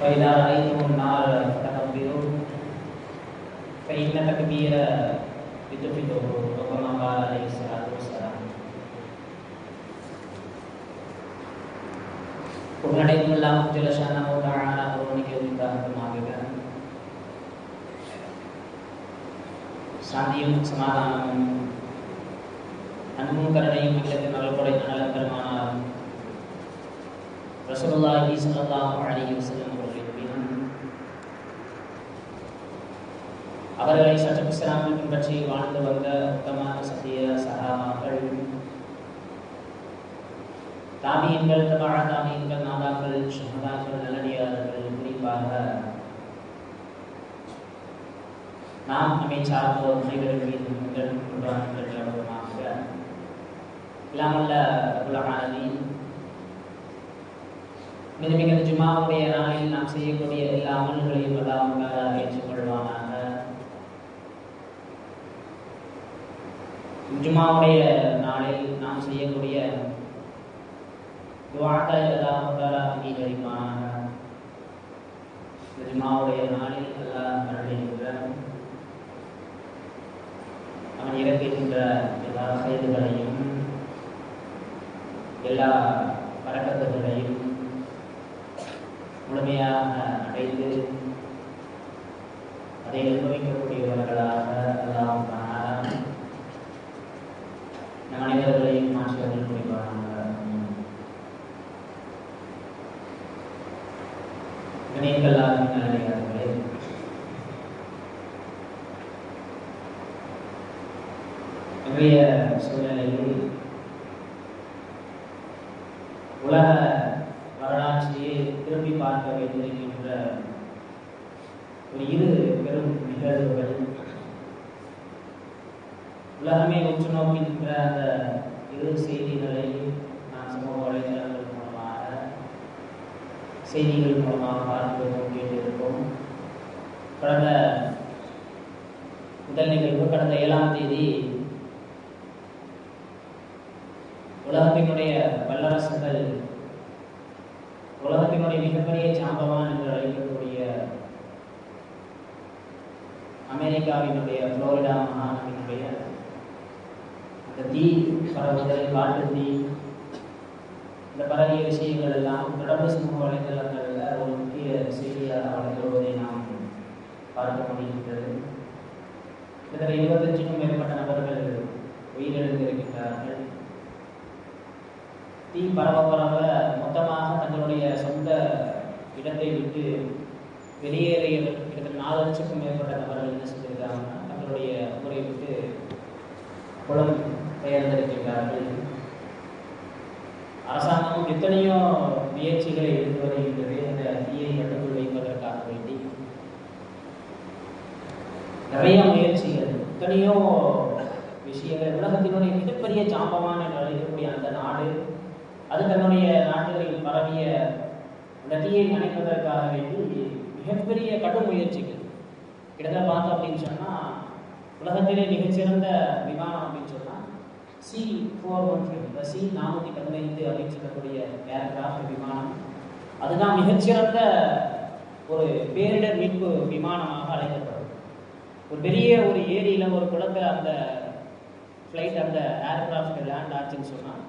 فإذا رأيتم النار فتكبروا فإن تكبير يدخله وكما قال عليه الصلاة والسلام புகழடைந்துள்ளாம் ஜலசானோ தாழான ஒருவனுக்கு உண்டாகுமாக சாந்தியும் சமாதானமும் அன்பும் கருணையும் இல்லத்தின் நலப்படை நலம் பெருமானார் ரசூலுல்லாஹி ஸல்லல்லாஹு அலைஹி வஸல்லம் அவர்களை சட்டம் இஸ்லாமில் பின்பற்றி வாழ்ந்து வந்த உத்தம சத்திய சகாபாக்கள் தாமியங்கள் தபா தாமியங்கள் நாதாக்கள் ஷஹதாக்கள் நல்லடியார்கள் குறிப்பாக நாம் நம்மை சார்ந்தோர் அனைவரும் மீது முதல் குர்பான்கள் கௌரவமாக இல்லாமல்ல உலகானதி மிக மிக ஜுமாவுடைய நாளில் நாம் செய்யக்கூடிய எல்லா அமல்களையும் அல்லாமல் ஏற்றுக்கொள்வானா? ஜுமாவுடைய நாளில் நாம் செய்யக்கூடிய ஜுமாவுடைய நாளில் எல்லாம் அருளுகின்ற அவன் இறக்குகின்ற எல்லா செய்திகளையும் எல்லா பறக்கத்துகளையும் முழுமையாக அடைந்து அதை அனுபவிக்கக்கூடியவர்களாக எல்லாம் மனிதர்களையும் அனைவர்களையும் மாற்றுவதில் குறிப்பாக கணியங்களாக நல்லே இன்றைய சூழ்நிலையில் உலக வரலாற்றையே திரும்பி பார்க்க வைத்திருக்கின்ற ஒரு இரு பெரும் நிகழ்வுகள் உலகமே உற்று நோக்கின்ற அந்த இரு செய்திகளை நான் சமூக வலைதளங்கள் மூலமாக செய்திகள் மூலமாக பார்த்து கேட்டிருக்கோம் கடந்த முதல் நிகழ்வு கடந்த ஏழாம் தேதி உலகத்தினுடைய வல்லரசுகள் உலகத்தினுடைய மிகப்பெரிய சாம்பவான் என்று அழைக்கக்கூடிய அமெரிக்காவினுடைய புளோரிடா மாகாணத்தினுடைய அந்த தீ பரவுதல் காட்டு தீ இந்த பரவிய விஷயங்கள் எல்லாம் தொடர்பு சமூக வலைதளங்களில் ஒரு முக்கிய செய்தியாக வழங்குவதை நாம் பார்க்க முடிகின்றது இதில் இருபத்தஞ்சுக்கும் மேற்பட்ட நபர்கள் உயிரிழந்திருக்கின்றார்கள். தீ பரவ பரவ மொத்தமாக தங்களுடைய சொந்த இடத்தை விட்டு வெளியேறிய கிட்டத்தட்ட நாலு லட்சத்துக்கும் மேற்பட்ட நபர்கள் என்ன செஞ்சிருக்காங்கன்னா தங்களுடைய ஊரை விட்டு புலம் பெயர்ந்திருக்கின்றார்கள். அரசாங்கம் எத்தனையோ முயற்சிகளை எடுத்து வருகின்றது. அந்த தீயை கட்டுக்குள் வைப்பதற்காக வேண்டி நிறைய முயற்சிகள். எத்தனையோ விஷயங்கள். உலகத்தினுடைய மிகப்பெரிய ஜாம்பவான் இருக்கக்கூடிய அழைக்கக்கூடிய அந்த நாடு அது தன்னுடைய நாடுகளில் பரவிய நதியை நினைப்பதற்காக வேண்டி மிகப்பெரிய கடும் முயற்சிகள். கிட்டத்தட்ட பார்த்தோம் அப்படின்னு சொன்னால் உலகத்திலே மிகச்சிறந்த விமானம் அப்படின்னு சொன்னால் சி ஃபோர் ஒன் இந்த சி நானூற்றி பதினைந்து அப்படின்னு சொல்லக்கூடிய ஏர்கிராஃப்ட் விமானம். அதுதான் மிகச்சிறந்த ஒரு பேரிடர் மீட்பு விமானமாக அழைக்கப்படும் ஒரு பெரிய ஒரு ஏரியில் ஒரு குளத்தில் அந்த ஃப்ளைட் அந்த ஏர்கிராஃப்ட் லேண்ட் ஆச்சுன்னு சொன்னால்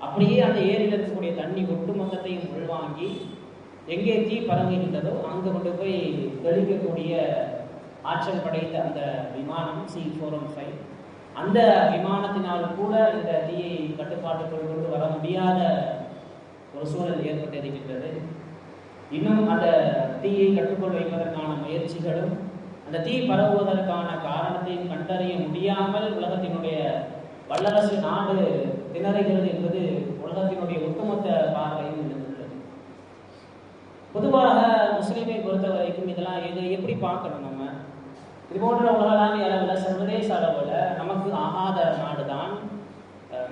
அப்படியே அந்த ஏரியில் இருக்கக்கூடிய தண்ணி ஒட்டு மொத்தத்தையும் உள்வாங்கி எங்கே தீ இருந்ததோ அங்கே கொண்டு போய் தெளிக்கக்கூடிய ஆற்றல் படைத்த அந்த விமானம் சி ஃபோர் ஒன் ஃபைவ் அந்த விமானத்தினால் கூட இந்த தீயை கட்டுப்பாட்டுக்குள் கொண்டு வர முடியாத ஒரு சூழல் ஏற்பட்டிருக்கின்றது. இன்னும் அந்த தீயை கட்டுக்குள் வைப்பதற்கான முயற்சிகளும் அந்த தீ பரவுவதற்கான காரணத்தை கண்டறிய முடியாமல் உலகத்தினுடைய வல்லரசு நாடு திணறுகிறது என்பது உலகத்தினுடைய ஒட்டுமொத்த பார்வையும் இருந்திருக்கிறது பொதுவாக முஸ்லீமை பொறுத்த வரைக்கும் இதெல்லாம் இதை எப்படி பார்க்கணும் நம்ம? இது போன்ற உலகளாவிய அளவில் சர்வதேச அளவில் நமக்கு ஆகாத நாடு தான்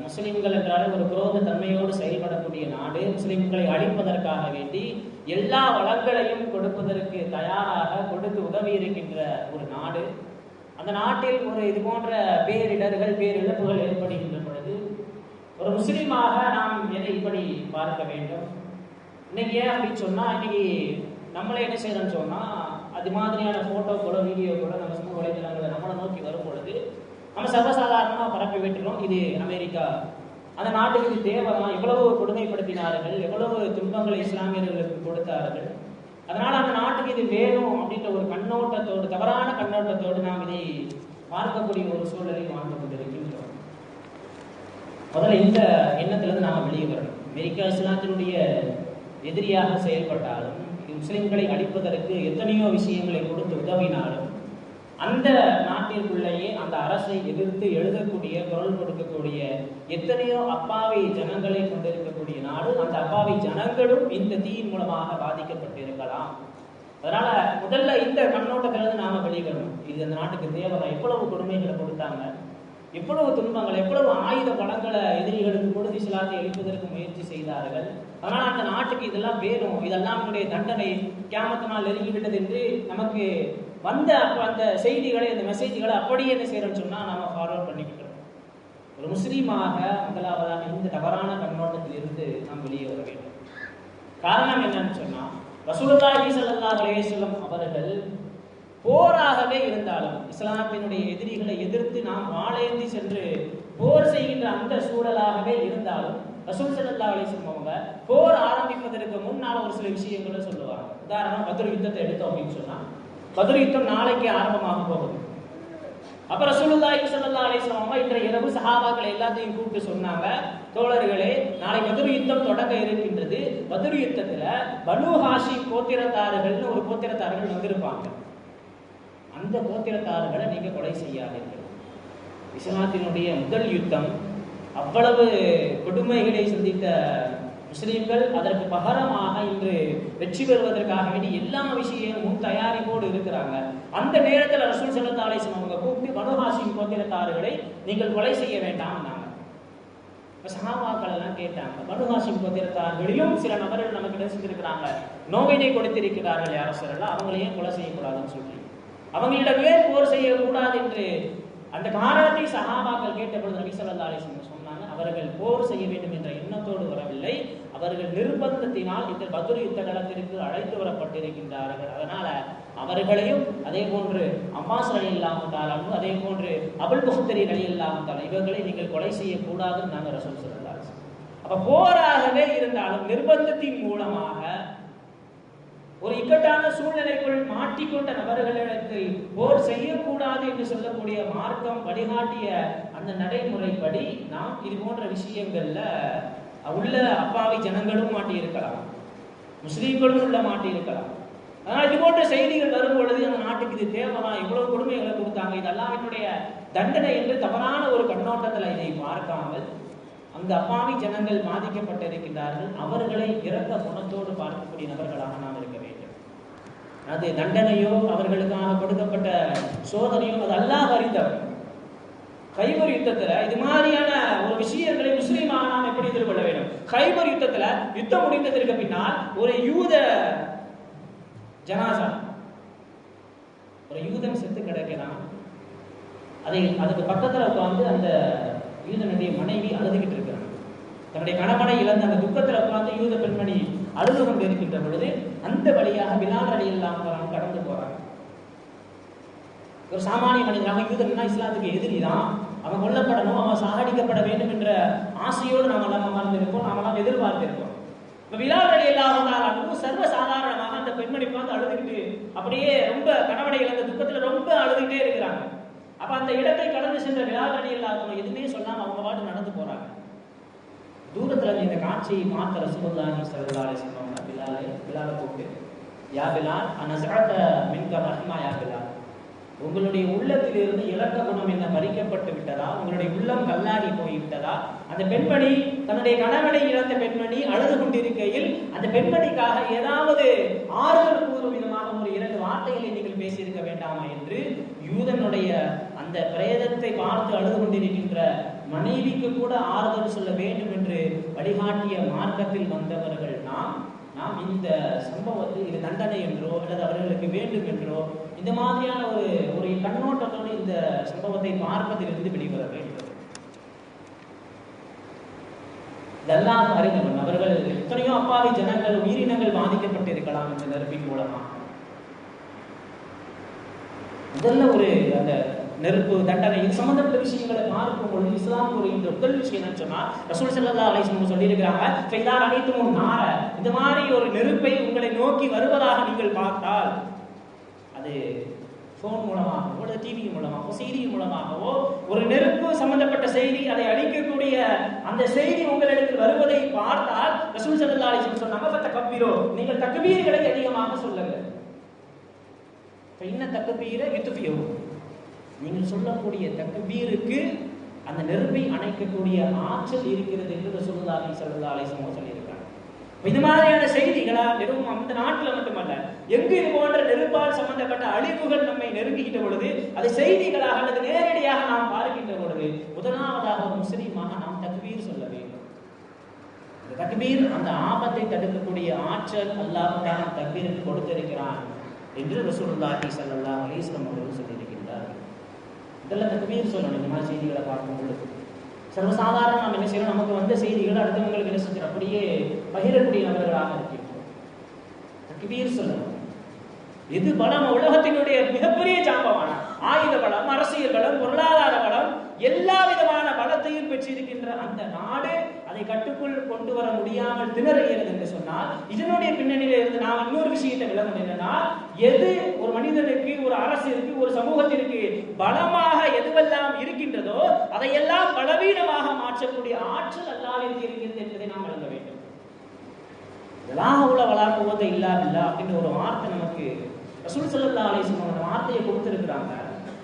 முஸ்லீம்கள் என்றாலும் ஒரு குரோத தன்மையோடு செயல்படக்கூடிய நாடு. முஸ்லிம்களை அழிப்பதற்காக வேண்டி எல்லா வளங்களையும் கொடுப்பதற்கு தயாராக கொடுத்து உதவி இருக்கின்ற ஒரு நாடு. அந்த நாட்டில் ஒரு இது போன்ற பேரிடர்கள் பேரிழப்புகள் ஏற்படுகின்ற பொழுது ஒரு முஸ்லீமாக நாம் எதை இப்படி பார்க்க வேண்டும்? இன்னைக்கு ஏன் அப்படின்னு சொன்னா இன்னைக்கு நம்மளை என்ன செய்யணும்னு சொன்னா அது மாதிரியான போட்டோ கூட வீடியோ கூட நம்ம சமூக வலைதளங்களை நம்மளை நோக்கி வரும் பொழுது நம்ம சர்வசாதாரணமாக பரப்பி விட்டுறோம் இது அமெரிக்கா. அந்த நாட்டுக்கு இது தேவைதான். எவ்வளவு கொடுமைப்படுத்தினார்கள் எவ்வளவு துன்பங்களை இஸ்லாமியர்கள் கொடுத்தார்கள். அதனால அந்த நாட்டுக்கு இது வேணும் அப்படின்ற ஒரு கண்ணோட்டத்தோடு தவறான கண்ணோட்டத்தோடு நாம் இதை பார்க்கக்கூடிய ஒரு சூழலில் வாழ்ந்து கொண்டிருக்கின்றோம். முதல்ல இந்த எண்ணத்திலிருந்து நாம் வெளியே வரணும். அமெரிக்கா இஸ்லாத்தினுடைய எதிரியாக செயல்பட்டாலும் முஸ்லிம்களை அழிப்பதற்கு எத்தனையோ விஷயங்களை கொடுத்து உதவினாலும் அந்த நாட்டிற்குள்ளேயே அந்த அரசை எதிர்த்து எழுதக்கூடிய குரல் கொடுக்கக்கூடிய எத்தனையோ அப்பாவி ஜனங்களை கொண்டிருக்கக்கூடிய நாடு அந்த அப்பாவி ஜனங்களும் இந்த தீயின் மூலமாக பாதிக்கப்பட்டிருக்கலாம். அதனால முதல்ல இந்த கண்ணோட்டத்திலிருந்து நாம வெளியிடணும் இது அந்த நாட்டுக்கு தேவைதான் எவ்வளவு கொடுமைகளை கொடுத்தாங்க. எவ்வளவு துன்பங்கள் எவ்வளவு ஆயுத பலங்களை எதிரிகளுக்கு கொடுத்து இஸ்லாத்தை எழுப்பதற்கு முயற்சி செய்தார்கள். அதனால் அந்த நாட்டுக்கு இதெல்லாம் வேணும். இதெல்லாம் நம்முடைய தண்டனை. கேமத்தினால் நெருங்கிவிட்டது என்று நமக்கு வந்த அப்போ அந்த செய்திகளை அந்த மெசேஜ்களை அப்படியே என்ன செய்கிறோம்னு சொன்னால் நாம் ஃபார்வர்ட் பண்ணிக்கிட்டோம். ஒரு முஸ்லீமாக முதலாவதாக இந்த தவறான கண்ணோட்டத்தில் இருந்து நாம் வெளியே வர வேண்டும். காரணம் என்னன்னு சொன்னால் ரசூலுல்லாஹி ஸல்லல்லாஹு அலைஹி அவர்கள் போராகவே இருந்தாலும் இஸ்லாத்தினுடைய எதிரிகளை எதிர்த்து நாம் வாழேந்தி சென்று போர் செய்கின்ற அந்த சூழலாகவே இருந்தாலும் ரசூல் சல்லா அலிஸ்லம் அவங்க போர் ஆரம்பிப்பதற்கு முன்னால் ஒரு சில விஷயங்களை சொல்லுவாங்க. உதாரணம் பத்ர் யுத்தத்தை எடுத்தோம் அப்படின்னு சொன்னால் பதில் யுத்தம் நாளைக்கு ஆரம்பமாக போகுது. அப்ப ரசூலுல்லாஹி ஸல்லல்லாஹு அலைஹி வஸல்லம் இன்றைய இரவு சஹாபாக்கள் எல்லாத்தையும் கூப்பிட்டு சொன்னாங்க தோழர்களே நாளை பத்ர் யுத்தம் தொடங்க இருக்கின்றது. பத்ர் யுத்தத்துல பனு ஹாஷி கோத்திரத்தார்கள்னு ஒரு கோத்திரத்தார்கள் வந்திருப்பாங்க. அந்த கோத்திரத்தார்களை நீங்க கொலை செய்யாதீர்கள். இஸ்லாத்தினுடைய முதல் யுத்தம் அவ்வளவு கொடுமைகளை சந்தித்த முஸ்லீம்கள் அதற்கு பகரமாக இன்று வெற்றி பெறுவதற்காக வேண்டி எல்லா விஷயமும் தயாரிப்போடு இருக்கிறாங்க. அந்த நேரத்தில் ரசூல் சல்லா அலிஸ்லாம் அவங்க கூப்பிட்டு பனுஹாசிம் கோத்திரத்தாறுகளை நீங்கள் கொலை செய்ய வேண்டாம் இப்போ சகாபாக்கள் எல்லாம் கேட்டாங்க பனுஹாசிம் கோத்திரத்தார்களிலும் சில நபர்கள் நமக்கு கிடைச்சிருக்கிறாங்க நோவினை கொடுத்திருக்கிறார்கள் யார சொல்லலாம் அவங்களையும் கொலை செய்யக்கூடாதுன்னு சொல்லி. அவங்களிடமே போர் செய்யக்கூடாது என்று அந்த காரணத்தை சகாபாக்கள் கேட்ட பொழுது நபி சொல்லா அலிஸ்லம் சொன்னாங்க அவர்கள் போர் செய்ய வேண்டும் என்ற எண்ணத்தோடு வரவில்லை. அவர்கள் நிர்பந்தத்தினால் இந்த பத்ரு யுத்த களத்திற்கு அழைத்து வரப்பட்டிருக்கின்றார்கள். அதனால அவர்களையும் அதே போன்று அம்மாஸ் அலி இல்லாமத்தாலும் அதே போன்று அபுல் புஹத்தரி அலி இல்லாமத்தாலும் இவர்களை நீங்கள் கொலை செய்யக்கூடாதுன்னு நாங்கள் ரசூல் சொல்லலாம் அப்ப போராகவே இருந்தாலும் நிர்பந்தத்தின் மூலமாக ஒரு இக்கட்டான சூழ்நிலைக்குள் மாட்டிக்கொண்ட நபர்களிடத்தில் போர் செய்யக்கூடாது என்று சொல்லக்கூடிய மார்க்கம் வழிகாட்டிய அந்த நடைமுறைப்படி நாம் இது போன்ற விஷயங்கள்ல உள்ள அப்பாவி ஜனங்களும் மாட்டியிருக்கலாம். முஸ்லீம்களும் உள்ள மாட்டியிருக்கலாம். ஆனால் இது போன்ற செய்திகள் வரும் பொழுது அந்த நாட்டுக்கு இது தேவைதான் இவ்வளவு கொடுமைகளை கொடுத்தாங்க. இதெல்லாம் என்னுடைய தண்டனை என்று தவறான ஒரு கண்ணோட்டத்தில் இதை பார்க்காமல் அந்த அப்பாவி ஜனங்கள் பாதிக்கப்பட்டிருக்கின்றார்கள். அவர்களை இறந்த குணத்தோடு பார்க்கக்கூடிய நபர்களாக நாம் இருக்க வேண்டும். அது தண்டனையோ அவர்களுக்காக கொடுக்கப்பட்ட சோதனையோ அது அல்லாஹ் அறிந்தவர். கைபர் யுத்தத்துல இது மாதிரியான ஒரு விஷயங்களை முஸ்லீமாக நாம் எப்படி எதிர்கொள்ள வேண்டும்? கைபர் யுத்தத்துல யுத்தம் முடிந்ததற்கு பின்னால் ஒரு யூத ஜனாசா ஒரு யூதன் செத்து கிடக்கிறான். அதை அதுக்கு பக்கத்துல உட்காந்து அந்த யூதனுடைய மனைவி அழுதுகிட்டு இருக்கிறாங்க தன்னுடைய கணவனை இழந்த அந்த துக்கத்துல உட்கார்ந்து யூத பெண்மணி அழுது கொண்டு இருக்கின்ற பொழுது அந்த வழியாக பிலால் இல்லாமல் கடந்து ஒரு சாமானிய மனிதன் அவன் யூதன்னா இஸ்லாத்துக்கு எதிரி தான். அவன் கொல்லப்படணும் அவன் சாகடிக்கப்பட வேண்டும் என்ற ஆசையோடு நாம் எல்லாம் அமர்ந்திருப்போம் நாம் எல்லாம் எதிர்பார்த்திருப்போம். இப்ப விழாவடி இல்லாமல் சர்வ சாதாரணமாக அந்த பெண்மணி பார்த்து அழுதுகிட்டு அப்படியே ரொம்ப கணவனை இழந்த துக்கத்துல ரொம்ப அழுதுகிட்டே இருக்கிறாங்க. அப்ப அந்த இடத்தை கடந்து சென்ற விழாவடி இல்லாதவங்க எதுவுமே சொல்லாம அவங்க பாட்டு நடந்து போறாங்க. தூரத்துல இந்த காட்சியை பார்த்த ரசூலுல்லாஹி ஸல்லல்லாஹு சொன்னாங்க வஸல்லம் பிலாலை பிலாலை கூப்பிட்டு யா பிலால் அனஸஅத மின்கர் ரஹ்மா யா பிலால். உங்களுடைய உள்ளத்திலிருந்து இலக்க குணம் என்ன பறிக்கப்பட்டு விட்டதா? உங்களுடைய உள்ளம் கல்லாடி போய்விட்டதா? அந்த பெண்மணி தன்னுடைய கணவனை இழந்த பெண்மணி அழுது கொண்டிருக்கையில் அந்த பெண்மணிக்காக ஏதாவது ஆறுதல் கூறும் விதமாக ஒரு இரண்டு வார்த்தைகளை நீங்கள் பேசியிருக்க வேண்டாமா என்று யூதனுடைய அந்த பிரேதத்தை பார்த்து அழுது கொண்டிருக்கின்ற மனைவிக்கு கூட ஆறுதல் சொல்ல வேண்டும் என்று வழிகாட்டிய மார்க்கத்தில் வந்தவர்கள் நாம் நாம் இந்த சம்பவத்தில் இது தண்டனை என்றோ அல்லது அவர்களுக்கு வேண்டும் என்றோ இந்த மாதிரியான ஒரு ஒரு கண்ணோட்டத்தோடு இந்த சம்பவத்தை பார்ப்பதிலிருந்து வெளிவர வேண்டும். இதெல்லாம் அறிந்தவன். அவர்கள் எத்தனையோ அப்பாவி ஜனங்கள் உயிரினங்கள் பாதிக்கப்பட்டிருக்கலாம் இந்த நெருப்பின் மூலமா முதல்ல ஒரு அந்த நெருப்பு தண்டனை இது சம்பந்தப்பட்ட விஷயங்களை பார்க்கும் பொழுது இஸ்லாம் கூறுகின்ற முதல் விஷயம் என்ன சொன்னா ரசூல் செல்லா அலைஹி சொல்லியிருக்கிறாங்க ஃபைதா அனைத்தும் நார. இந்த மாதிரி ஒரு நெருப்பை உங்களை நோக்கி வருவதாக நீங்கள் பார்த்தால் அது ஃபோன் மூலமாகவோ அல்லது டிவி மூலமாகவோ செய்தி மூலமாகவோ ஒரு நெருப்பு சம்பந்தப்பட்ட செய்தி அதை அழிக்கக்கூடிய அந்த செய்தி உங்களிடத்தில் வருவதை பார்த்தால் ரசூல் ஸல்லல்லாஹு அலைஹி சொன்னாங்க கப்பீரோ நீங்கள் தக்பீர்களை அதிகமாக சொல்லுங்கள் இன்ன தக்கபீர யுத்துஃபியோ. நீங்கள் சொல்லக்கூடிய தக்கபீருக்கு அந்த நெருப்பை அணைக்கக்கூடிய ஆற்றல் இருக்கிறது என்று ரசூலுல்லாஹி ஸல்லல்லாஹு அலைஹி வஸல்லம் சொல்லியிருக்காங்க. இது மாதிரியான செய்திகளா வெறும் அந்த நாட்டில் மட்டுமல்ல எங்கு இது போன்ற நெருப்பால் சம்பந்தப்பட்ட அழிவுகள் நம்மை நெருங்குகின்ற பொழுது அது செய்திகளாக அல்லது நேரடியாக நாம் பார்க்கின்ற பொழுது முதலாவதாக ஒரு முஸ்லீமாக நாம் தக்வீர் சொல்ல வேண்டும். இந்த தக்பீர் அந்த ஆபத்தை தடுக்கக்கூடிய ஆற்றல் அல்லாமல் தான் தக்பீருக்கு கொடுத்திருக்கிறான் என்று ரசூலுல்லாஹி ஸல்லல்லாஹு அலிஸ்லம் அவர்கள் சொல்லியிருக்கின்றார் இதெல்லாம் தக்பீர் சொல்லணும் இந்த மாதிரி செய்திகளை பார்க்கும் பொழுது. சர்வசாதாரண நாம் என்ன செய்யணும்? நமக்கு வந்த செய்திகள் அடுத்தவங்களுக்கு என்ன செஞ்சோம் அப்படியே பகிரக்கூடிய நபர்களாக இருக்கின்றோம் தக்பீர் சொல்லணும். இது பலம்? உலகத்தினுடைய மிகப்பெரிய சாம்பமான ஆயுத பலம் அரசியல் பலம் பொருளாதார பலம் எல்லா விதமான பலத்தையும் பெற்றிருக்கின்ற அந்த நாடு அதை கட்டுக்குள் கொண்டு வர முடியாமல் திணறுகிறது இதனுடைய பின்னணியில இருந்து நான் இன்னொரு விஷயத்தை விளங்கும் என்னன்னா எது ஒரு மனிதனுக்கு ஒரு அரசிற்கு ஒரு சமூகத்திற்கு பலமாக எதுவெல்லாம் இருக்கின்றதோ அதையெல்லாம் பலவீனமாக மாற்றக்கூடிய ஆற்றல் அல்லாவிற்கு இருக்கிறது என்பதை நாம் விளங்க வேண்டும். இதெல்லாம் உள்ள வளாக்குவதை இல்லாமல் அப்படின்ற ஒரு வார்த்தை நமக்கு ரசூல் சல்லா அலிஸ்லாம் அந்த வார்த்தையை கொடுத்துருக்குறாங்க.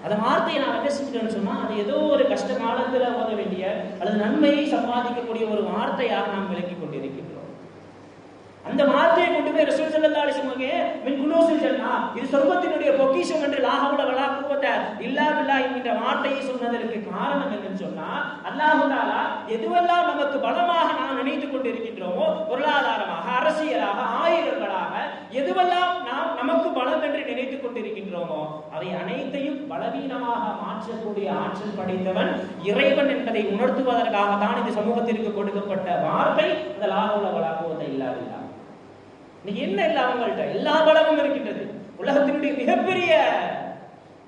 அந்த வார்த்தையை நான் என்ன செஞ்சுட்டேன்னு சொன்னா அது ஏதோ ஒரு கஷ்ட காலத்துல ஓத வேண்டிய அல்லது நன்மையை சம்பாதிக்கக்கூடிய ஒரு வார்த்தையாக நாம் விளக்கி கொண்டிருக்கின்றோம். அந்த வார்த்தையை கொண்டு போய் ரசூல் சல்லா அலிஸ்லாம் மின் குலோசில் ஜன்னா இது சொர்க்கத்தினுடைய பொக்கிஷம் என்று லாகவுல வலா குவத்த இல்லா பில்லா என்கின்ற வார்த்தையை சொன்னதற்கு காரணம் என்னன்னு சொன்னா அல்லாஹு தாலா எதுவெல்லாம் நமக்கு பலமாக நாம் நினைத்துக் கொண்டிருக்கின்றோமோ பொருளாதாரமாக அரசியலாக ஆயுதங்களாக எதுவெல்லாம் நாம் நமக்கு பலம் என்று நினைத்து கொண்டிருக்கின்றோமோ அவை அனைத்தையும் பலவீனமாக மாற்றக்கூடிய ஆற்றல் படைத்தவன் இறைவன் என்பதை உணர்த்துவதற்காக தான் இந்த சமூகத்திற்கு கொடுக்கப்பட்ட வார்த்தை அந்த லாகவுல வலா குவத்த இல்லாவில்லா இன்னைக்கு என்ன இல்லை அவங்கள்ட்ட? எல்லா பலமும் இருக்கின்றது. உலகத்தினுடைய மிகப்பெரிய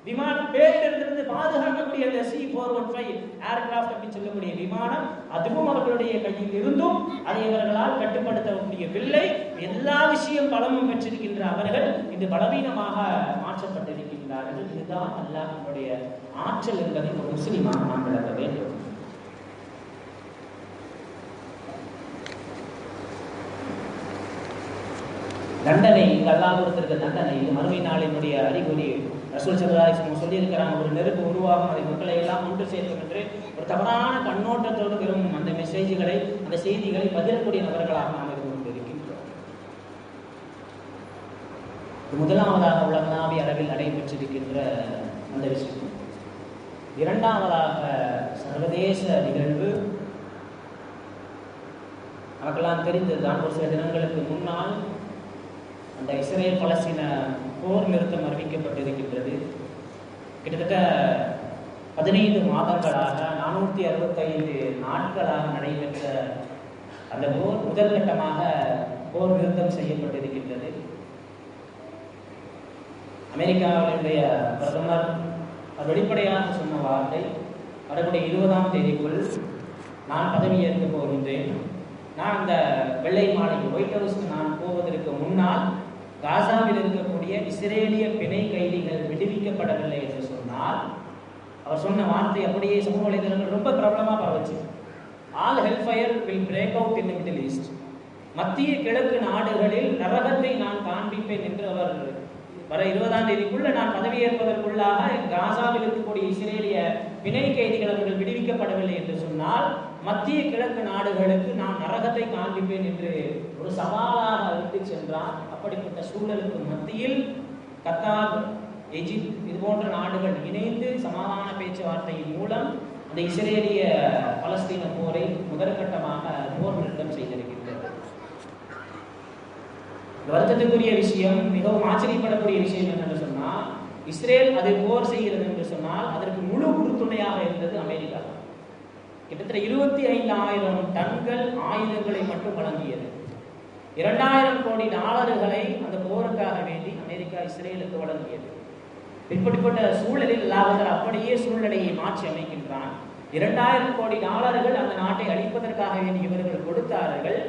விமானம் பேரிடத்திலிருந்து பாதுகாக்கக்கூடிய அந்த C four one five aircraft அப்படின்னு சொல்லக்கூடிய விமானம் அதுவும் அவர்களுடைய கையில் இருந்தும் அதை அவர்களால் கட்டுப்படுத்த முடியவில்லை எல்லா விஷயம் பலமும் பெற்றிருக்கின்ற அவர்கள் இது பலவீனமாக மாற்றப்பட்டிருக்கின்றார்கள். இதுதான் அல்லாஹனுடைய ஆற்றல் என்பதை ஒரு முஸ்லிமாக நாம் விளக்க வேண்டும். தண்டனை இங்கு அல்லாஹ் கொடுத்திருக்க தண்டனை இது மறுமை நாளினுடைய அறிகுறி. ரசூல் சல்லாஹிஸ்லம் சொல்லியிருக்கிறாங்க ஒரு நெருப்பு உருவாகும் அதை மக்களை எல்லாம் ஒன்று சேர்க்கும் என்று ஒரு தவறான கண்ணோட்டத்தோடு பெறும் அந்த மெசேஜ்களை அந்த செய்திகளை பகிரக்கூடிய நபர்களாக நாம் இருந்து கொண்டிருக்கின்றோம். முதலாவதாக உலகளாவிய அளவில் நடைபெற்றிருக்கின்ற அந்த விஷயம். இரண்டாவதாக சர்வதேச நிகழ்வு. நமக்கெல்லாம் தெரிந்ததுதான் ஒரு சில தினங்களுக்கு முன்னால் அந்த இஸ்ரேல் பலஸ்தீன போர் நிறுத்தம் அறிவிக்கப்பட்டிருக்கின்றது. கிட்டத்தட்ட பதினைந்து மாதங்களாக நானூற்றி அறுபத்தைந்து நாட்களாக நடைபெற்ற அந்த போர் முதல் கட்டமாக போர் நிறுத்தம் செய்யப்பட்டிருக்கின்றது. அமெரிக்காவினுடைய பிரதமர் வெளிப்படையாக சொன்ன வார்த்தை வரக்கூடிய இருபதாம் தேதிக்குள் நான் பதவியேற்க போகின்றேன். நான் அந்த வெள்ளை மாளிகை ஒயிட் ஹவுஸ்க்கு நான் போவதற்கு முன்னால் காசாவில் இருக்கக்கூடிய இஸ்ரேலிய பிணை கைதிகள் விடுவிக்கப்படவில்லை என்று சொன்னால் அவர் சொன்ன வார்த்தை அப்படியே சமூக வலைதளங்கள் ரொம்ப பிரபலமாக பரவச்சு. All hellfire will break out in middle east மத்திய கிழக்கு நாடுகளில் நரகத்தை நான் காண்பிப்பேன் என்று அவர் வர இருபதாம் தேதிக்குள்ள நான் பதவியேற்பதற்குள்ளாக காசாவில் இருக்கக்கூடிய இஸ்ரேலிய பிணை கைதிகள் அவர்கள் விடுவிக்கப்படவில்லை என்று சொன்னால் மத்திய கிழக்கு நாடுகளுக்கு நான் நரகத்தை காண்பிப்பேன் என்று ஒரு சவாலாக அழைத்து சென்றார் அப்படிப்பட்ட சூழலுக்கு மத்தியில் கத்தார் எஜிப்த் இது போன்ற நாடுகள் இணைந்து சமாதான பேச்சுவார்த்தையின் மூலம் அந்த இஸ்ரேலிய பலஸ்தீன போரை முதற்கட்டமாக போர் நிறுத்தம் செய்திருக்கின்றது. வருத்தத்துக்குரிய விஷயம் மிகவும் ஆச்சரியப்படக்கூடிய விஷயம் என்னன்னு சொன்னால் இஸ்ரேல் அதை போர் செய்கிறது என்று சொன்னால் அதற்கு முழு உறுதுணையாக இருந்தது அமெரிக்கா கிட்டத்தட்ட இருபத்தி ஐந்து ஆயிரம் டன்கள் ஆயுதங்களை மட்டும் வழங்கியது. இரண்டாயிரம் கோடி டாலர்களை அந்த போருக்காக வேண்டி அமெரிக்கா இஸ்ரேலுக்கு வழங்கியது. இப்படிப்பட்ட சூழலில் லாபகர் அப்படியே சூழ்நிலையை மாற்றி அமைக்கின்றான். இரண்டாயிரம் கோடி டாலர்கள் அந்த நாட்டை அழிப்பதற்காக வேண்டி இவர்கள் கொடுத்தார்கள்.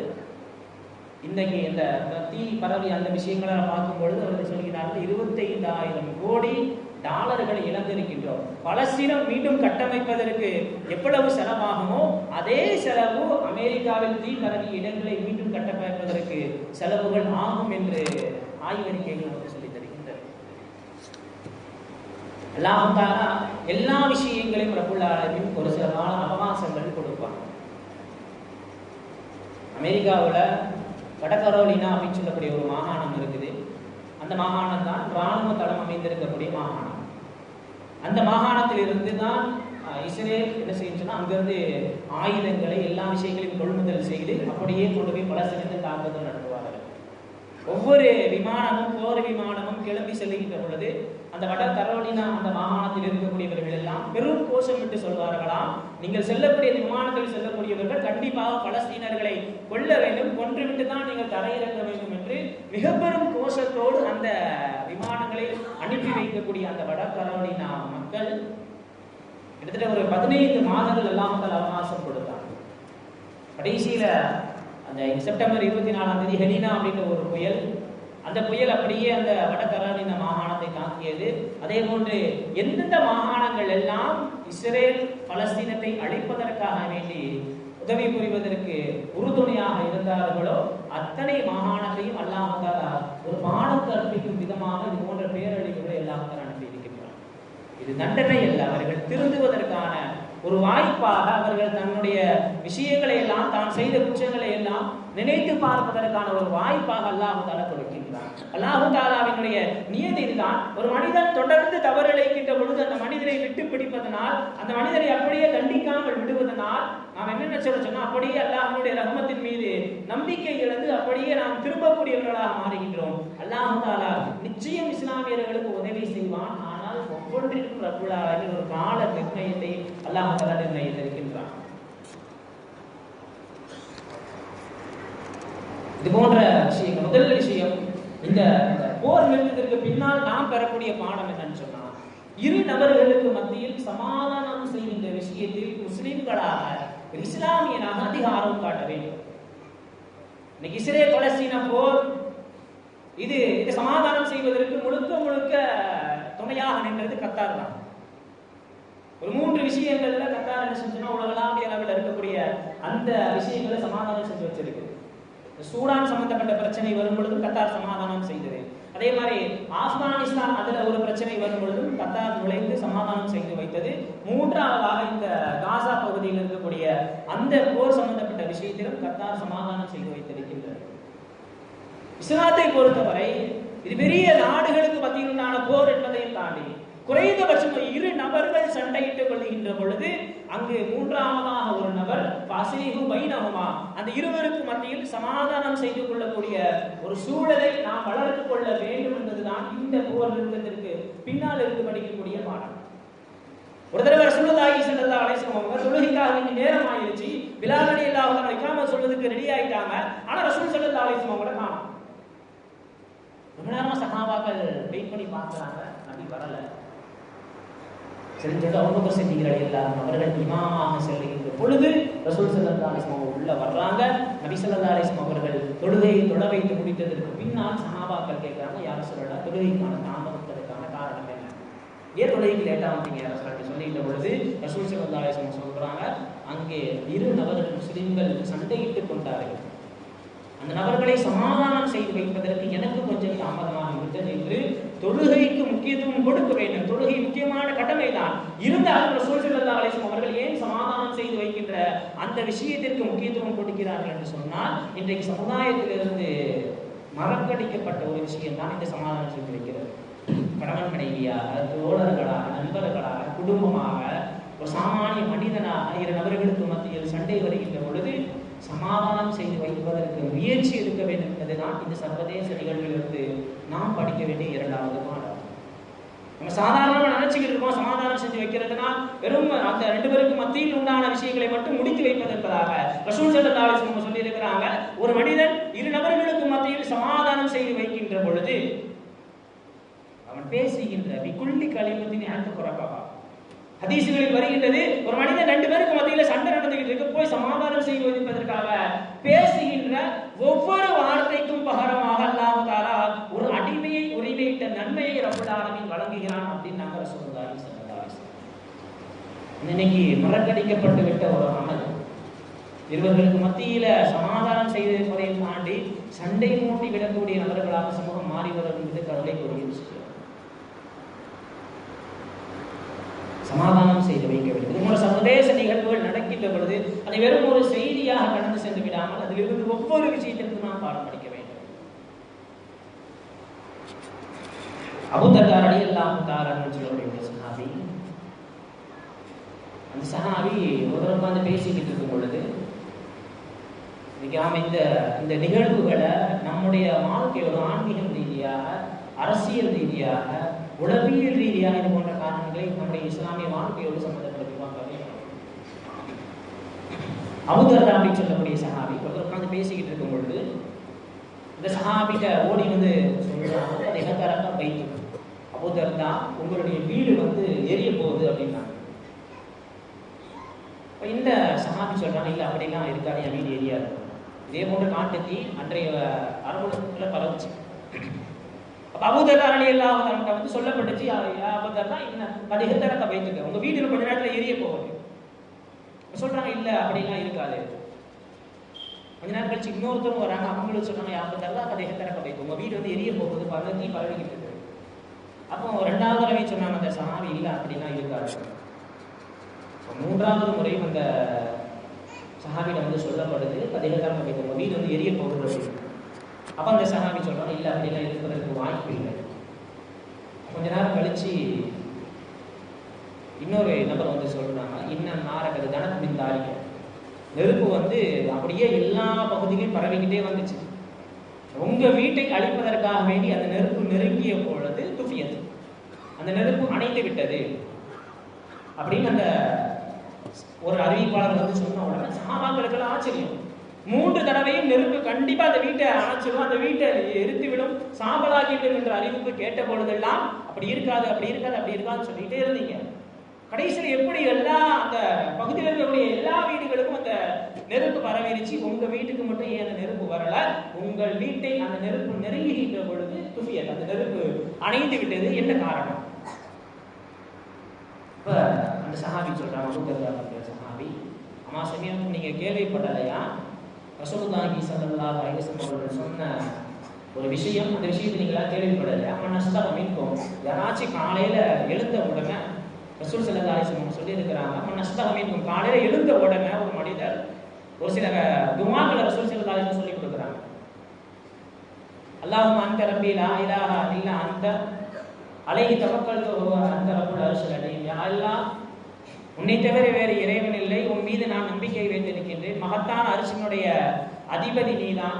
இன்னைக்கு இந்த தீ பரவி அந்த விஷயங்களை பார்க்கும் பொழுது அவர்கள் சொல்கிறார்கள் இருபத்தைந்தாயிரம் கோடி டாலர்களை இழந்திருக்கின்றோம். பலஸ்தீனம் மீண்டும் கட்டமைப்பதற்கு எவ்வளவு செலவாகுமோ அதே செலவு அமெரிக்காவில் தீ பரவி இடங்களை மீண்டும் கட்ட செலவுகள் ஆகும் என்று ஆய்வறிக்கைகள் நமக்கு சொல்லி தருகின்றது அல்லாஹால எல்லா விஷயங்களையும் ரபுல் ஒரு சில கால அவகாசங்கள் கொடுப்பாங்க அமெரிக்காவில் வடகரோலினா அப்படின்னு சொல்லக்கூடிய ஒரு மாகாணம் இருக்குது. அந்த மாகாணம் தான் இராணுவ தளம் அமைந்திருக்கக்கூடிய மாகாணம். அந்த மாகாணத்திலிருந்து தான் இஸ்ரேல் என்ன செய்யுச்சுன்னா அங்கிருந்து ஆயுதங்களை எல்லா விஷயங்களையும் கொள்முதல் செய்து அப்படியே கொண்டு போய் பலஸ்தீனத்தில் தாக்குதல் நடக்கும் ஒவ்வொரு விமானமும் போர் விமானமும் கிளம்பி செல்லுகின்ற பொழுது அந்த வட கரோலினா அந்த மாகாணத்தில் இருக்கக்கூடியவர்கள் எல்லாம் பெரும் கோஷமிட்டு சொல்வார்களாம் நீங்கள் செல்லக்கூடிய விமானத்தில் செல்லக்கூடியவர்கள் கண்டிப்பாக பலஸ்தீனர்களை கொல்ல வேண்டும் கொன்றுவிட்டு தான் நீங்கள் தரையிறங்க வேண்டும் என்று மிக பெரும் கோஷத்தோடு அந்த விமானங்களை அனுப்பி வைக்கக்கூடிய அந்த வட கரோலினா மக்கள் கிட்டத்தட்ட ஒரு பதினைந்து மாதங்கள் எல்லாம் மக்கள் அவகாசம் கொடுத்தாங்க. கடைசியில அந்த செப்டம்பர் இருபத்தி நாலாம் தேதி ஹெலினா அப்படின்ற ஒரு புயல் அந்த புயல் அப்படியே அந்த வடகரானின மாகாணத்தை தாக்கியது. அதே போன்று எந்தெந்த மாகாணங்கள் எல்லாம் இஸ்ரேல் பலஸ்தீனத்தை அழிப்பதற்காக வேண்டி உதவி புரிவதற்கு உறுதுணையாக இருந்தார்களோ அத்தனை மாகாணத்தையும் அல்லாஹாலா ஒரு பாடம் கற்பிக்கும் விதமாக இது போன்ற பேரழிவுகளை எல்லாம் அனுப்பி இருக்கின்றார் இது தண்டனை அல்ல அவர்கள் திருந்துவதற்கான ஒரு வாய்ப்பாக அவர்கள் தன்னுடைய விஷயங்களை எல்லாம் தான் செய்த குற்றங்களை எல்லாம் நினைத்து பார்ப்பதற்கான ஒரு வாய்ப்பாக அல்லாஹு தாலா கொடுக்கின்றார் அல்லாஹு தாலாவினுடைய நியதி இதுதான். ஒரு மனிதன் தொடர்ந்து தவறிழைக்கின்ற பொழுது அந்த மனிதனை விட்டு பிடிப்பதனால் அந்த மனிதனை அப்படியே தண்டிக்காமல் விடுவதனால் நாம் என்ன சொல்ல சொன்னா அப்படியே அல்லாஹனுடைய ரகமத்தின் மீது நம்பிக்கை இழந்து அப்படியே நாம் திரும்பக்கூடியவர்களாக மாறுகின்றோம். அல்லாஹு தாலா நிச்சயம் இஸ்லாமியர்களுக்கு உதவி செய்வான். ஆனால் ஒவ்வொன்றிற்கும் ரகுலாவின் ஒரு கால நிர்ணயத்தை அல்லாஹ் நிர்ணயித்திருக்கின்றான் இது போன்ற விஷயங்கள் முதல் விஷயம் இந்த போர் நிறுத்தத்திற்கு பின்னால் நாம் பெறக்கூடிய பாடம் என்னன்னு சொன்னா இரு நபர்களுக்கு மத்தியில் சமாதானம் செய்கின்ற விஷயத்தில் முஸ்லிம்களாக ஒரு இஸ்லாமியனாக அதிகாரம் காட்ட வேண்டும். இன்னைக்கு இஸ்ரே பலஸ்தீன போர் இது இது சமாதானம் செய்வதற்கு முழுக்க முழுக்க துணையாக நின்றது கத்தார் தான். ஒரு மூன்று விஷயங்கள்ல கத்தார் என்ன செஞ்சுன்னா உலகளாவிய அளவில் இருக்கக்கூடிய அந்த விஷயங்களை சமாதானம் செஞ்சு வச்சிருக்கு. சூடான் சம்பந்தப்பட்ட பிரச்சனை வரும் பொழுதும் கத்தார் சமாதானம் செய்தது. அதே மாதிரி ஆப்கானிஸ்தான் அதுல ஒரு பிரச்சனை வரும் பொழுதும் கத்தார் நுழைந்து சமாதானம் செய்து வைத்தது. மூன்றாவதாக இந்த காசா பகுதியில் இருக்கக்கூடிய அந்த போர் சம்பந்தப்பட்ட விஷயத்திலும் கத்தார் சமாதானம் செய்து வைத்திருக்கின்றது. இஸ்லாத்தை பொறுத்தவரை இது பெரிய நாடுகளுக்கு மத்தியிலான போர் என்பதையும் தாண்டி குறைந்தபட்சம் இரு நபர்கள் சண்டையிட்டுக் கொள்கின்ற பொழுது அங்கு மூன்றாவதாக ஒரு நபர் பசிலிகு பைனகுமா அந்த இருவருக்கு மத்தியில் சமாதானம் செய்து கொள்ளக்கூடிய ஒரு சூழலை நாம் வளர்த்து கொள்ள வேண்டும் என்பதுதான் இந்த போர் நிறுத்தத்திற்கு பின்னால் இருந்து படிக்கக்கூடிய பாடம். ஒரு தடவை ரசூலுல்லாஹி சென்றதா அலைசம் அவங்க தொழுகைக்காக வேண்டிய நேரம் ஆயிருச்சு பிலால் இல்லாத அன்ஹு சொல்வதுக்கு சொல்றதுக்கு ரெடி ஆயிட்டாங்க. ஆனா ரசூல் ஸல்லல்லாஹு அலைசம் வஸல்லம் அவங்கள காணோம். ரொம்ப நேரமா சஹாபாக்கள் வெயிட் பண்ணி பார்க்கறாங்க. அப்படி வரல. செஞ்சது அபூபக்கர் சித்திகள் எல்லாம் அவர்கள் இமாமாக செல்லுகின்ற பொழுது ரசூல் சல்லா அலிஸ்லாம் உள்ள வர்றாங்க. நபி ஸல்லல்லாஹு அவர்கள் தொழுகையை தொட வைத்து முடித்ததற்கு பின்னால் சஹாபாக்கள் கேட்கிறாங்க யார் சொல்லலாம் தொழுகைக்கான தாமதத்திற்கான காரணம் என்ன? ஏன் தொழுகைக்கு லேட்டாக வந்தீங்க ரசூலுல்லாஹி சொல்லிட்ட பொழுது ரசூல் சல்லா அலிஸ்லாம் சொல்கிறாங்க சொல்றாங்க அங்கே இரு நபர்கள் முஸ்லிம்கள் சண்டையிட்டுக் கொண்டார்கள். அந்த நபர்களை சமாதானம் செய்து வைப்பதற்கு எனக்கு கொஞ்சம் தாமதமாக விட்டது என்று தொழுகைக்கு முக்கியத்துவம் கொடுக்க வேண்டும். தொழுகை முக்கியமான கடமை தான் இருந்தாலும் ரசூல் சல்லா அலிஸ்லாம் அவர்கள் ஏன் சமாதானம் செய்து வைக்கின்ற அந்த விஷயத்திற்கு முக்கியத்துவம் கொடுக்கிறார்கள் என்று சொன்னால் இன்றைக்கு சமுதாயத்திலிருந்து மறக்கடிக்கப்பட்ட ஒரு விஷயம் தான் இந்த சமாதானம் செய்து வைக்கிறது கணவன் மனைவியாக தோழர்களாக நண்பர்களாக குடும்பமாக ஒரு சாமானிய மனிதனாக இரு நபர்களுக்கு மத்தியில் சண்டை வருகின்ற பொழுது சமாதானம் செய்து வைப்பதற்கு முயற்சி எடுக்க வேண்டும் என்பதுதான் இந்த சர்வதேச நிகழ்விலிருந்து நாம் படிக்க வேண்டிய இரண்டாவது பாடம். நம்ம சாதாரணமாக நினைச்சுக்கிட்டு இருக்கோம் சமாதானம் செஞ்சு வைக்கிறதுனா வெறும் அந்த ரெண்டு பேருக்கு மத்தியில் உண்டான விஷயங்களை மட்டும் முடித்து வைப்பது என்பதாக ரசூல் ஸல்லல்லாஹு அலைஹி சொல்லியிருக்கிறாங்க ஒரு மனிதன் இரு நபர்களுக்கு மத்தியில் சமாதானம் செய்து வைக்கின்ற பொழுது அவன் பேசுகின்ற விக்குள்ளி கழிவத்தின் அந்த குறப்பவா ஹதீசுகளில் வருகின்றது ஒரு மனிதன் ரெண்டு பேருக்கு மத்தியில சண்டை நடந்துகிட்டு இருக்கு போய் சமாதானம் செய்வது வைப்பதற்காக பேசுகின்ற ஒவ்வொரு வார்த்தைக்கும் பகரமாக அல்லாஹ் ஒரு அடிமையை உரிமையிட்ட நன்மையை ரப்பல் வழங்குகிறான் அப்படின்னு நாங்க ரசூலுல்லாஹி இன்னைக்கு மறக்கடிக்கப்பட்டு விட்ட ஒரு அமல். இருவர்களுக்கு மத்தியில சமாதானம் செய்வதை தாண்டி சண்டை மூட்டி விடக்கூடிய நபர்களாக சமூகம் மாறி வரும் என்பது கவலைக்குரிய விஷயம் சமாதானம் செய்து வைக்க வேண்டும் இது போன்ற சர்வதேச நிகழ்வுகள் நடக்கின்ற பொழுது அதை வெறும் ஒரு செய்தியாக கடந்து சென்று விடாமல் அதிலிருந்து ஒவ்வொரு விஷயத்திற்கும் நாம் பாடம் படிக்க வேண்டும். அபுதர்தார் அடி எல்லாம் தாரன்னு சொல்லக்கூடிய சஹாபி. அந்த சஹாபி ஒரு உட்கார்ந்து பேசிக்கிட்டு இருக்கும் பொழுது இன்னைக்கு இந்த இந்த நிகழ்வுகளை நம்முடைய வாழ்க்கையோட ஆன்மீகம் ரீதியாக அரசியல் ரீதியாக உளவியல் ரீதியாக இது காரணங்களை நம்முடைய இஸ்லாமிய வாழ்க்கையோடு சம்பந்தப்படுத்தி பார்க்க வேண்டும் அபுதர்தா அப்படின்னு சொல்லக்கூடிய சஹாபி ஒருத்தர் உட்காந்து பேசிக்கிட்டு இருக்கும் பொழுது இந்த சஹாபிட்ட ஓடி வந்து சொல்றாங்க அது எகத்தரக்கா பைக்கு அபுதர்தா உங்களுடைய வீடு வந்து எரிய போகுது அப்படின்னாங்க. இந்த சஹாபி சொல்றாங்க இல்லை அப்படிலாம் இருக்காது என் வீடு எரியாது. இதே போன்ற காட்டுத்தீ அன்றைய அரபுலத்துல பரவுச்சு. அப்ப அபூதர்தா அலி அல்லாஹ் வந்து சொல்லப்பட்டுச்சு அபூதர்தா என்ன கடிகத்தரத்தை வைத்துக்க. உங்க வீட்டில் கொஞ்ச நேரத்தில் எரிய போகுது. சொல்கிறாங்க சொல்றாங்க இல்ல அப்படிலாம் இருக்காது. கொஞ்ச நேரம் கழிச்சு இன்னொருத்தரும் வராங்க அவங்களும் சொல்றாங்க அபூதர்தா கடிகத்தரக்க வைக்கும் உங்க வீடு வந்து எரிய போகுது பதினஞ்சு பழகிட்டு இருக்கு. அப்போ ரெண்டாவது தடவை சொன்னாங்க அந்த சாமி இல்லை அப்படிலாம் இருக்காது. மூன்றாவது முறையும் அந்த சஹாபியிடம் வந்து சொல்லப்படுது கதிகத்தரக்க வைக்கும் உங்க வீடு வந்து எரிய போகுது அப்படின்னு. அப்போ அந்த சஹாபி சொல்கிறாங்க இல்லை அப்படிலாம் இருப்பதற்கு வாய்ப்பு இல்லை. கொஞ்ச நேரம் கழிச்சு இன்னொரு நபர் வந்து சொல்கிறாங்க இன்னும் நாரகது கணக்கு தாரிக்க நெருப்பு வந்து அப்படியே எல்லா பகுதியிலும் பரவிக்கிட்டே வந்துச்சு. உங்க வீட்டை அழிப்பதற்காக வேண்டி அந்த நெருப்பு நெருங்கிய பொழுது துஃபியது அந்த நெருப்பு அணைந்து விட்டது. அப்படின்னு அந்த ஒரு அறிவிப்பாளர் வந்து சொன்ன உடனே சகாபாக்களுக்கெல்லாம் ஆச்சரியம். மூன்று தடவையும் நெருப்பு கண்டிப்பா அந்த வீட்டை அணைச்சிடும். அந்த வீட்டை எரித்து விடும் சாம்பலாக்கிடும் என்ற அறிவிப்பு கேட்ட பொழுதெல்லாம் அப்படி இருக்காது அப்படி இருக்காது அப்படி இருக்காதுன்னு சொல்லிட்டே இருந்தீங்க. கடைசியில் எப்படி எல்லா அந்த பகுதியில் இருக்கக்கூடிய எல்லா வீடுகளுக்கும் அந்த நெருப்பு பரவிருச்சு. உங்க வீட்டுக்கு மட்டும் ஏன் அந்த நெருப்பு வரல? உங்கள் வீட்டை அந்த நெருப்பு நெருங்குகின்ற பொழுது துஃபியத் அந்த நெருப்பு அணைந்து விட்டது. என்ன காரணம்? இப்ப அந்த சஹாபி சொல்றாங்க சஹாபி அம்மா சமயம் நீங்க கேள்விப்படலையா? ரசூலுல்லாஹி ஸல்லல்லாஹு அலைஹி அவர்கள் சொன்ன ஒரு விஷயம் அந்த விஷயத்தை நீங்களா கேள்விப்படலையா அம்மா நஷ்டம் அமைக்கும். யாராச்சும் காலையில எழுந்த உடனே ரசூல் சல்லா அலைஹி சொல்லி இருக்கிறாங்க அம்மா நஸ்தா காலையில எழுந்த உடனே ஒரு மனிதர் ஒரு சில துமாக்களை ரசூல் சல்லா அலைஹி சொல்லி கொடுக்குறாங்க. அல்லாஹும் அந்த ரபி லா இலாஹா இல்லா அந்த அலை தவக்கல் அந்த ரப்புல் அர்ஷில் அடையும் யா உன்னை தவிர வேறு இறைவன் இல்லை. உன் மீது நான் நம்பிக்கை வைத்திருக்கின்றேன். மகத்தான அரிசினுடைய அதிபதி நீதான்.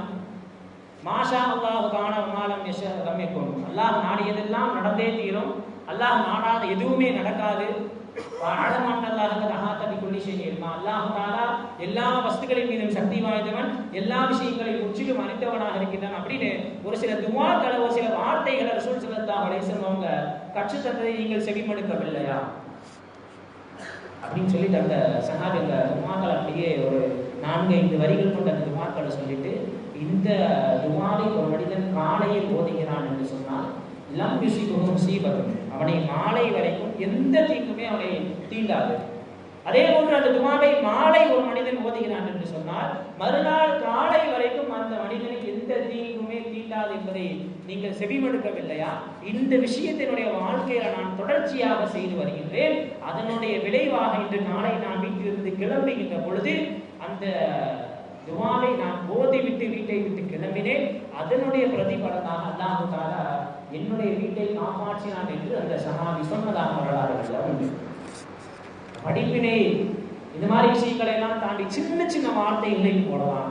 மாஷா அல்லாஹ் காண மாலம் யஷ ரம்யக்கும் அல்லாஹ் நாடியதெல்லாம் நடந்தே தீரும். அல்லாஹ் நாடாத எதுவுமே நடக்காது. ஆழமான அல்லாஹ் ரஹாத்தபி குல்லி ஷைஇல்மா அல்லாஹ் எல்லா வஸ்துகளின் மீதும் சக்தி வாய்ந்தவன். எல்லா விஷயங்களையும் முற்றிலும் அறிந்தவனாக இருக்கின்றான். அப்படின்னு ஒரு சில துவாக்களை ஒரு சில வார்த்தைகளை ரசூல் ஸல்லல்லாஹு அலைஹி வஸல்லம் அவங்க தந்ததை நீங்கள் செவிமடுக்கவில்லையா? அப்படின்னு சொல்லிட்டு அந்த சஹாபி அந்த துமாக்கள் அப்படியே ஒரு நான்கு ஐந்து வரிகள் கொண்ட அந்த துமாக்களை சொல்லிட்டு இந்த துமாவை ஒரு மனிதன் காலையில் ஓதுகிறான் என்று சொன்னால் லம் யுசிபுகும் சீபத்தும் அவனை மாலை வரைக்கும் எந்த தீங்குமே அவனை தீண்டாது. அதே போன்று அந்த துமாவை மாலை ஒரு மனிதன் ஓதுகிறான் என்று சொன்னால் மறுநாள் காலை வரைக்கும் அந்த மனிதனுக்கு எந்த தீங்கும் தீண்டாது என்பதை நீங்கள் செவிமடுக்கவில்லையா? இந்த விஷயத்தினுடைய வாழ்க்கையில நான் தொடர்ச்சியாக செய்து வருகின்றேன். அதனுடைய விளைவாக இன்று நாளை நான் வீட்டிலிருந்து கிளம்புகின்ற பொழுது அந்த துவாவை நான் ஓதி விட்டு வீட்டை விட்டு கிளம்பினேன். அதனுடைய பிரதிபலனாக அல்லாஹு தாலா என்னுடைய வீட்டை காப்பாற்றினான் என்று அந்த சமாதி சொன்னதாக வரலாறுகள் உண்டு படிப்பினை இந்த மாதிரி விஷயங்களை எல்லாம் தாண்டி சின்ன சின்ன வார்த்தைகளையும் போடலாம்.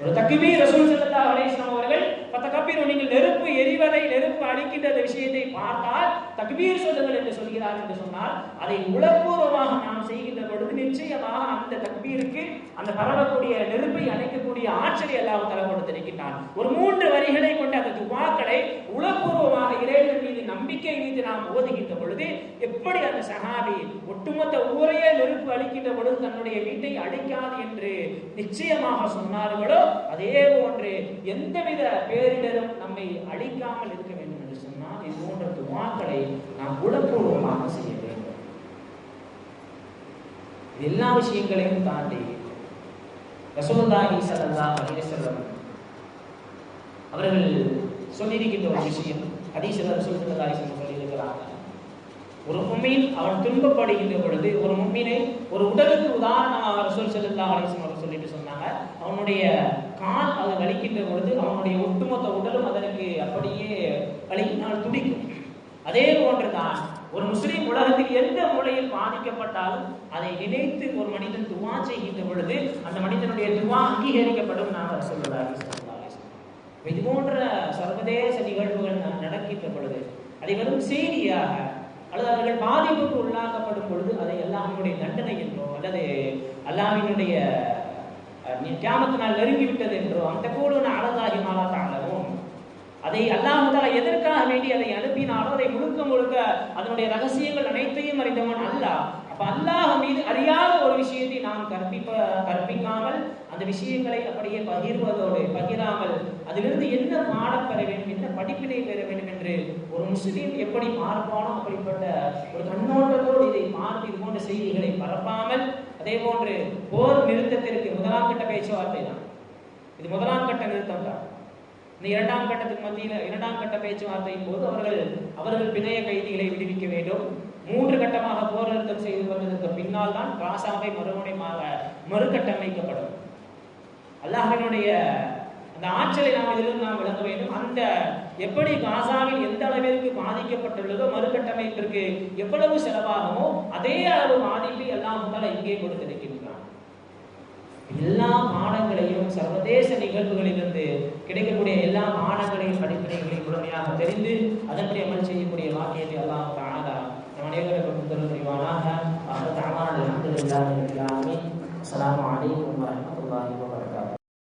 ஒரு தக்குமே ரசூல் செல்லா அவர்கள் பத்த நீங்கள் நெருப்பு எரிவதை நெருப்பு அழிக்கின்ற அந்த விஷயத்தை பார்த்தால் தக்பீர் சொல்லுங்கள் என்று சொல்கிறார் என்று சொன்னால் அதை உளப்பூர்வமாக நாம் செய்கின்ற பொழுது நிச்சயமாக அந்த இருக்கு. அந்த பரவக்கூடிய நெருப்பை அணைக்கக்கூடிய ஆற்றலை எல்லாம் தர கொடுத்திருக்கின்றான் ஒரு மூன்று வரிகளை கொண்ட அந்த துவாக்களை உலகபூர்வமாக இறைவன் மீது நம்பிக்கை மீது நாம் ஓதுகின்ற பொழுது எப்படி அந்த சகாபி ஒட்டுமொத்த ஊரையே நெருப்பு அளிக்கின்ற பொழுது தன்னுடைய வீட்டை அழிக்காது என்று நிச்சயமாக சொன்னார்களோ அதே போன்று எந்தவித பேரிடரும் நம்மை அழிக்காமல் இருக்க வேண்டும் என்று சொன்னால் இது போன்ற துவாக்களை நாம் உலகபூர்வமாக செய்ய எல்லா விஷயங்களையும் தாண்டி ரசூலுல்லாஹி ஸல்லல்லாஹு அலைஹி அவர்கள் சொல்லியிருக்கின்ற ஒரு விஷயம் ஹதீஸ்ல ரசூல் ஸல்லல்லாஹு அலைஹி சொல்லியிருக்கிறாங்க. ஒரு மும்மீன் அவன் துன்பப்படுகின்ற பொழுது ஒரு மும்மீனை ஒரு உடலுக்கு உதாரணமாக ரசூல் ஸல்லல்லாஹு அலைஹி வஸல்லம் அவர்கள் சொல்லிட்டு சொன்னாங்க. அவனுடைய கால் அது வலிக்கின்ற பொழுது அவனுடைய ஒட்டுமொத்த உடலும் அதற்கு அப்படியே வலிக்கினால் துடிக்கும். அதே போன்றுதான் ஒரு முஸ்லீம் உலகத்தில் எந்த மூலையில் பாதிக்கப்பட்டாலும் அதை நினைத்து ஒரு மனிதன் துவா செய்கின்ற பொழுது அந்த மனிதனுடைய துவா அங்கீகரிக்கப்படும் நாம் சொல்லுறாரு இது போன்ற சர்வதேச நிகழ்வுகள் நடக்கின்ற பொழுது அதை வெறும் செய்தியாக அல்லது அவர்கள் பாதிப்புக்கு உள்ளாக்கப்படும் பொழுது அதை அல்லாஹினுடைய தண்டனை என்றோ அல்லது அல்லாஹினுடைய கியாமத்து நெருங்கிவிட்டது நெருங்கி விட்டது என்றோ அந்த கூட அழகாகி மாலா தாழவும் அதை அல்லாஹால எதற்காக வேண்டி அதை அனுப்பினாலோ அதை முழுக்க முழுக்க அதனுடைய ரகசியங்கள் அனைத்தையும் அறிந்தவன் அல்லாஹ் அப்ப அல்லாஹ் மீது அறியாத ஒரு விஷயத்தை நாம் கற்பிப்ப கற்பிக்காமல் அந்த விஷயங்களை அப்படியே பகிர்வதோடு பகிராமல் அதிலிருந்து என்ன பாடம் பெற வேண்டும் என்ன படிப்பினை பெற வேண்டும் என்று ஒரு முஸ்லீம் எப்படி பார்ப்பானோ அப்படிப்பட்ட ஒரு கண்ணோட்டத்தோடு இதை பார்த்து இது போன்ற செய்திகளை பரப்பாமல் அதே போன்று போர் நிறுத்தத்திற்கு முதலாம் கட்ட பேச்சுவார்த்தை தான். இது முதலாம் கட்ட நிறுத்தம் தான் இந்த இரண்டாம் கட்டத்துக்கு மத்தியில் இரண்டாம் கட்ட பேச்சுவார்த்தையின் போது அவர்கள் அவர்கள் பிணைய கைதிகளை விடுவிக்க வேண்டும். மூன்று கட்டமாக போர் நிறுத்தம் செய்து வந்ததற்கு பின்னால் தான் காசாவை மறுமுனைமாக மறுகட்டமைக்கப்படும். அல்லாஹினுடைய அந்த ஆற்றலை நாம் இதிலிருந்து நாம் விளங்க வேண்டும். அந்த எப்படி காசாவில் எந்த அளவிற்கு பாதிக்கப்பட்டுள்ளதோ மறுகட்டமைப்பிற்கு எவ்வளவு செலவாகுமோ அதே அளவு பாதிப்பை எல்லாம் முதல்ல இங்கே கொடுத்திருக்கின்றான் எல்லா பாடங்களையும் சர்வதேச நிகழ்வுகளிலிருந்து கிடைக்கக்கூடிய எல்லா பாடங்களையும் படிப்பினைகளையும் முழுமையாக தெரிந்து அதன்படி அமல் செய்யக்கூடிய வாக்கியத்தை அல்லாஹ் தானா நம் அனைவருக்கும் தருள் புரிவானாக அல்லாஹ் தானா அல்ஹம்துலில்லாஹி